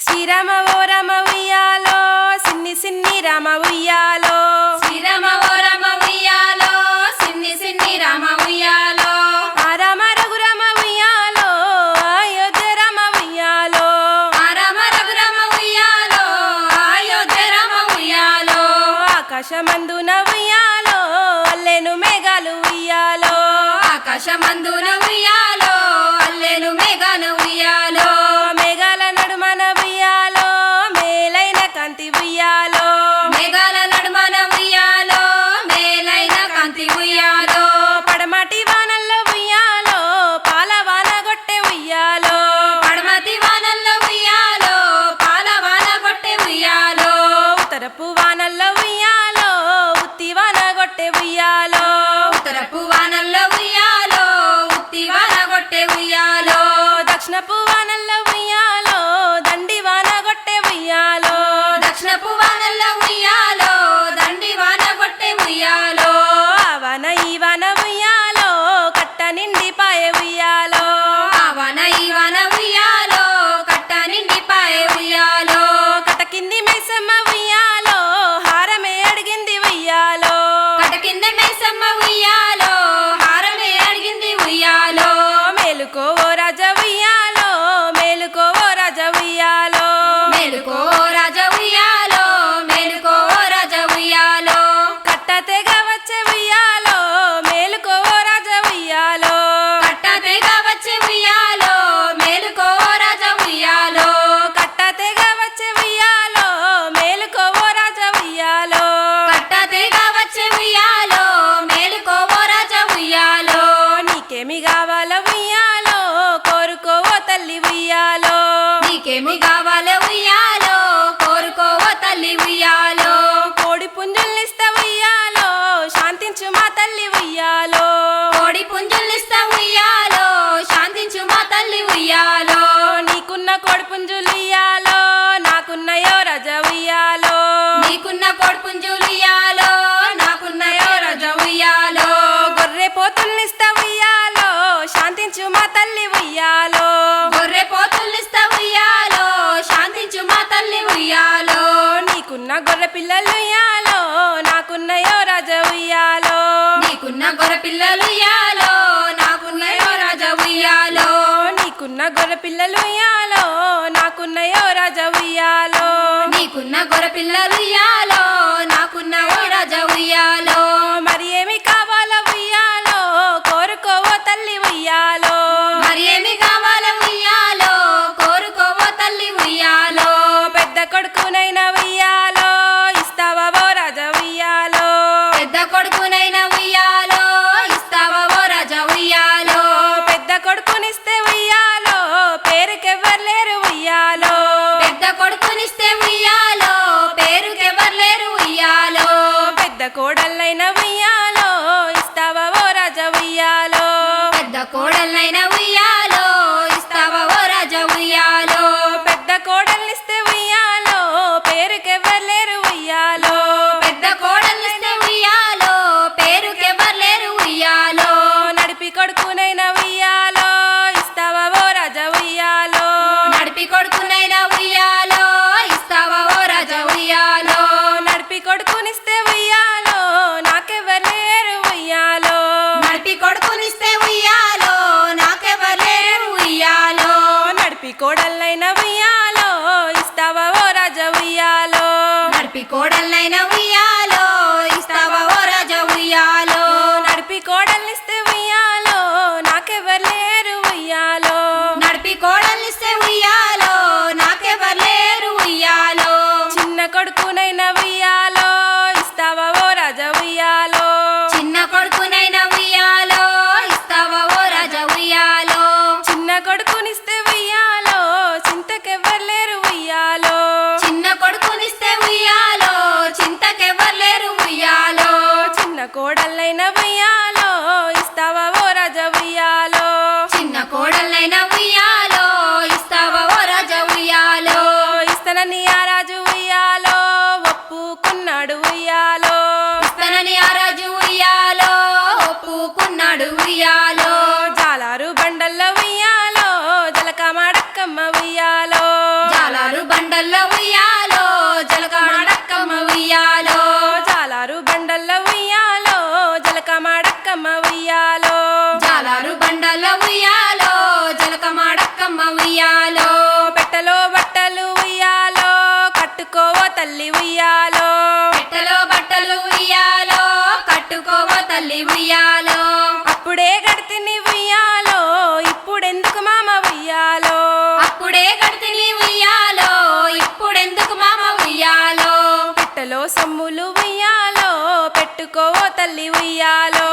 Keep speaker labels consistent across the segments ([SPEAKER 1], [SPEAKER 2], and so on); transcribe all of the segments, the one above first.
[SPEAKER 1] శ్రీరామ ఓ రామ ఉయ్యాలో సిన్ని సిన్ని రామ ఉయ్యాలో
[SPEAKER 2] My way Mawiyah.
[SPEAKER 1] నీకున్న గొర్రె పిల్లలు నాకు నాకున్నయో రాజా ఉయ్యాలో.
[SPEAKER 2] నీకున్న గొర్రె పిల్లలు
[SPEAKER 1] పెట్టుకోవో తల్లి ఉయ్యాలో.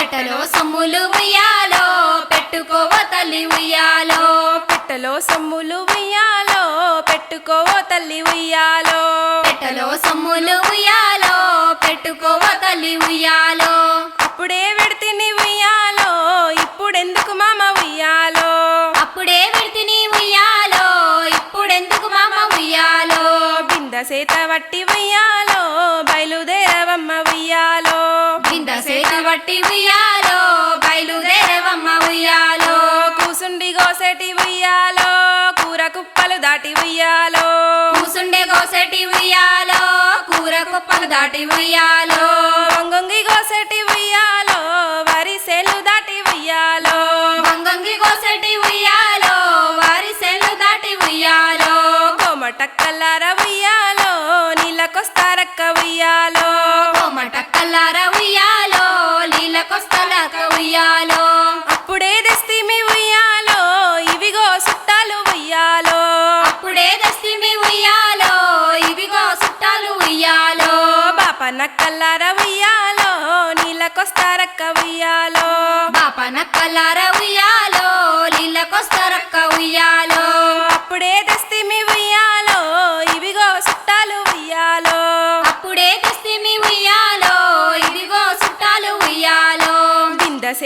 [SPEAKER 2] పెట్టలో సొమ్ములు ఉయ్యాలో పెట్టుకోవో తల్లి ఉయ్యాలో.
[SPEAKER 1] పెట్టలో సొమ్ములు ఉయ్యాలో పెట్టుకోవో తల్లి ఉయ్యాలో.
[SPEAKER 2] పెట్టలో సొమ్ములు ఉయ్యాలో పెట్టుకోవో తల్లి ఉయ్యాలో.
[SPEAKER 1] అప్పుడే పెడితిని ఉయ్యాలో ఇప్పుడెందుకు మామ ఉయ్యాలో?
[SPEAKER 2] అప్పుడే విడితిని ఉయ్యాలో ఇప్పుడెందుకు మామ ఉయ్యాలో?
[SPEAKER 1] బింద సేత వట్టి ఉయ్యాలో బయలుదేరవమ్మ
[SPEAKER 2] వట్టి ఉయ్యాలో బయలుదేరవమ్మ ఉయ్యాలో.
[SPEAKER 1] కూసుండి గోసెటి ఉయ్యాలో కూర కుప్పలు దాటి ఉయ్యాలో.
[SPEAKER 2] కూసుండే గోసెటి ఉయ్యాలో కూర కుప్పలు దాటి ఉయ్యాలో.
[SPEAKER 1] వంగొంగి గోసెటి ఉయ్యాలో వరి సేలు దాటి ఉయ్యాలో.
[SPEAKER 2] వంగంగి గోసెటి ఉయ్యాలో వారి సెల్లు దాటి ఉయ్యాలో.
[SPEAKER 1] కోమటక్కల్లార ఉయ్యాలో నీళ్ళకొస్తారక్క ఉయ్యాలో.
[SPEAKER 2] ఉయ్యాలో
[SPEAKER 1] అప్పుడే తెస్తిమి ఉయ్యాలో? ఇవిగో సుట్టాలు ఉయ్యాలో.
[SPEAKER 2] అప్పుడే దస్తిమి ఉయ్యాలో? ఇవిగో చుట్టాలు ఉయ్యాలో.
[SPEAKER 1] బాపనక్కల్లార ఉయ్యాలో? నీళ్ళకొస్తారక్క ఉయ్యాలో?
[SPEAKER 2] బాపనక్కల్లార ఉయ్యాలో.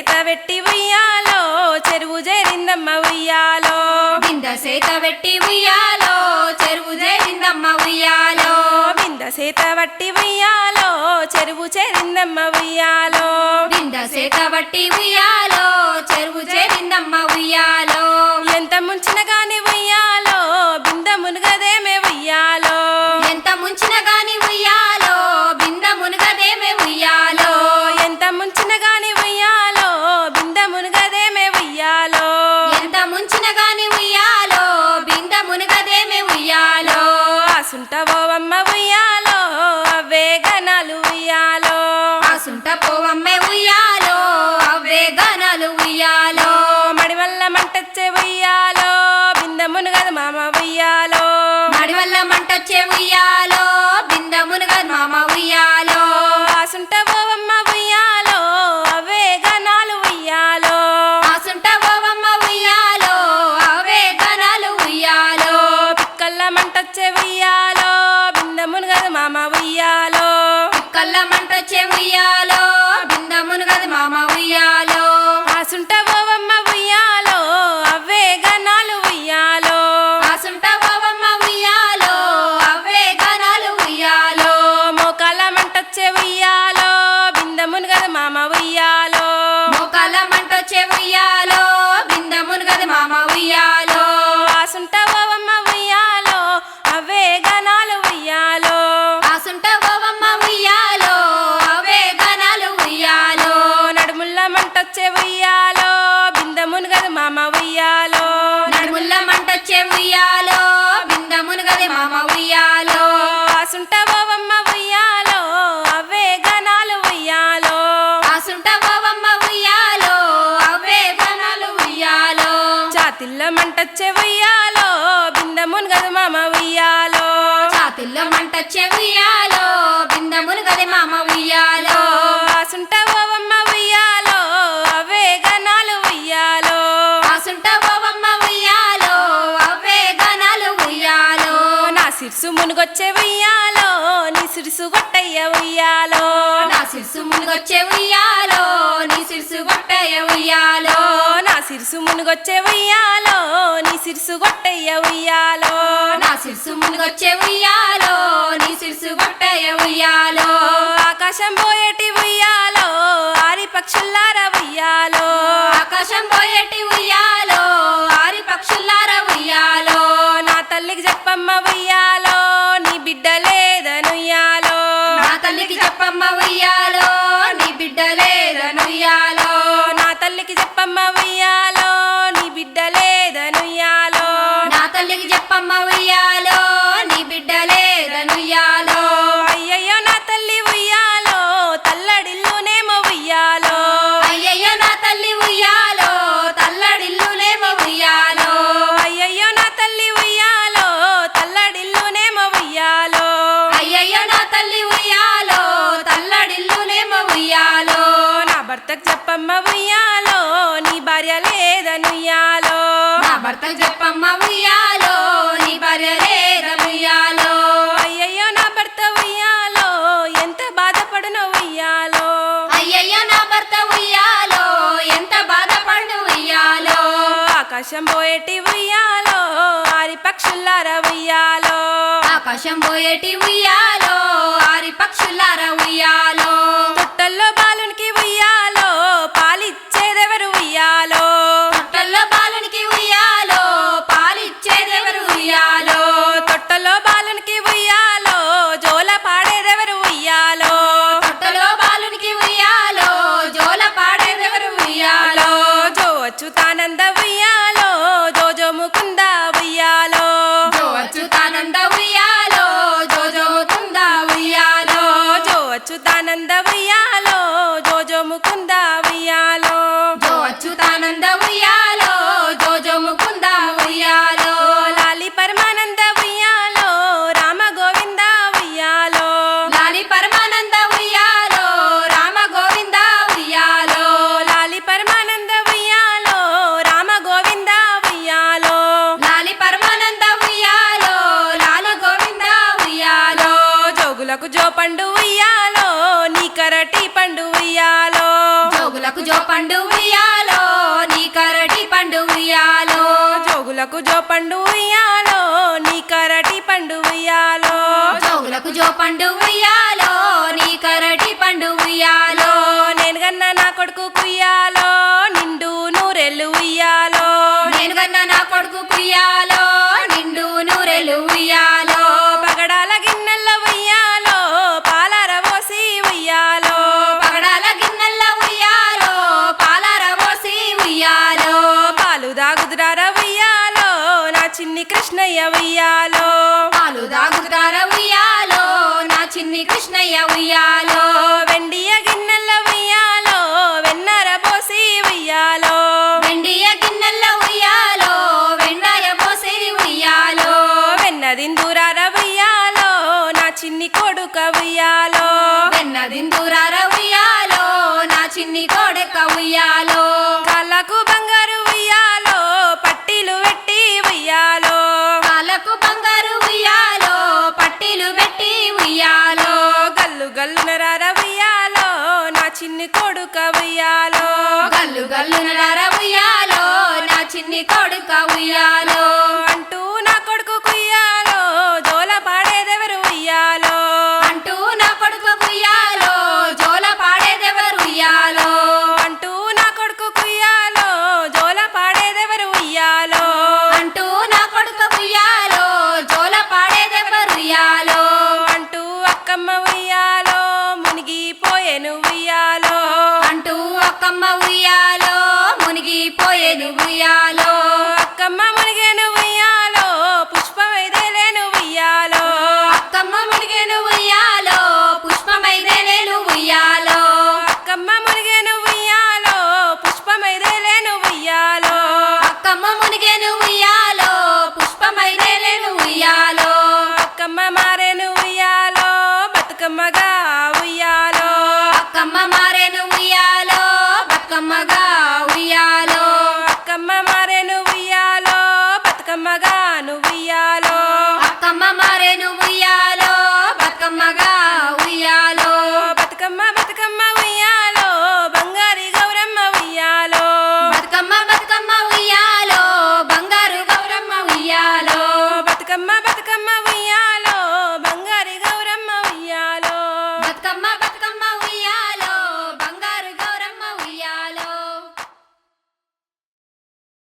[SPEAKER 1] సేత వెట్టి ఉయ్యాలో చెరువు చేరిందమ్మ ఉయ్యాలో.
[SPEAKER 2] బింద సేత వెట్టి ఉయ్యాలో చెరువు చేరిందమ్మ ఉయ్యాలో.
[SPEAKER 1] బింద సేత వట్టి ఉయ్యాలో చెరువు చేరిందమ్మ ఉయ్యాలో.
[SPEAKER 2] బింద సేత వట్టి ఉయ్యాలో చెరువు చేరిందమ్మ ఉయ్యాలో.
[SPEAKER 1] ఎంత ముంచిన గాని మంటొచ్చే ఉయ్యాలో మునుగది మామ ఉయ్యాలో. ఆసుంటవో అమ్మ ఉయ్యాలో అవే గనాలు ఉయ్యాలో.
[SPEAKER 2] ఆసుంట పోవమ్మ ఉయ్యాలో అవే గానాలు ఉయ్యాలో.
[SPEAKER 1] నా సిర్సు మునుగొచ్చే ఉయ్యాలో నీ సిరుసు గొట్టయ్య ఉయ్యాలో.
[SPEAKER 2] నా సిర్సు మునుగొచ్చే ఉయ్యాలో నీ సిర్సు గొట్టయ్య ఉయ్యాలో.
[SPEAKER 1] నా సిరుసు మునుగొచ్చే ఉయ్యాలో సిరుసు గొట్టయ్య ఉయ్యాలో.
[SPEAKER 2] నా సిర్సు మునుగొచ్చే ఉయ్యాలో నీ సిర్సు గొట్టయ్య ఉయ్యాలో.
[SPEAKER 1] ఆకాశం పోయేటి
[SPEAKER 2] పాటలు చెప్పమ్మ ఉయ్యాలో నీ భార్య లేద ఉయ్యాలో
[SPEAKER 1] అయ్యయ్యో నా భర్త ఉయ్యాలో ఎంత బాధపడను ఉయ్యాలో
[SPEAKER 2] అయ్యయ్యో నా భర్త ఉయ్యాలో ఎంత బాధపడు ఉయ్యాలో
[SPEAKER 1] ఆకాశం పోయేటి ఉయ్యాలో ఆరి పక్షులార ఉయ్యాలో?
[SPEAKER 2] ఆకాశం పోయేటి ఉయ్యాలో ఆరి పక్షులార ఉయ్యాలో?
[SPEAKER 1] తొట్టల్లో పరమానంద ఉయ్యాలో జో
[SPEAKER 2] జో
[SPEAKER 1] ముకుంద ఉయ్యాలో లాలి పరమానంద ఉయ్యాలో రామ గోవింద ఉయ్యాలో
[SPEAKER 2] లాలి పరమానంద ఉయ్యాలో రామ గోవింద ఉయ్యాలో
[SPEAKER 1] లాలి పరమానంద ఉయ్యాలో రామ గోవింద ఉయ్యాలో
[SPEAKER 2] లాలి పరమానంద ఉయ్యాలో లాల గోవింద ఉయ్యాలో
[SPEAKER 1] జోగులకు జో పండు ఉయ్యాలో నీ కరటి పండు ఉయ్యాలో
[SPEAKER 2] జోగులకు జో పండు ఉయ్యాలో
[SPEAKER 1] జోగులకు జో పండు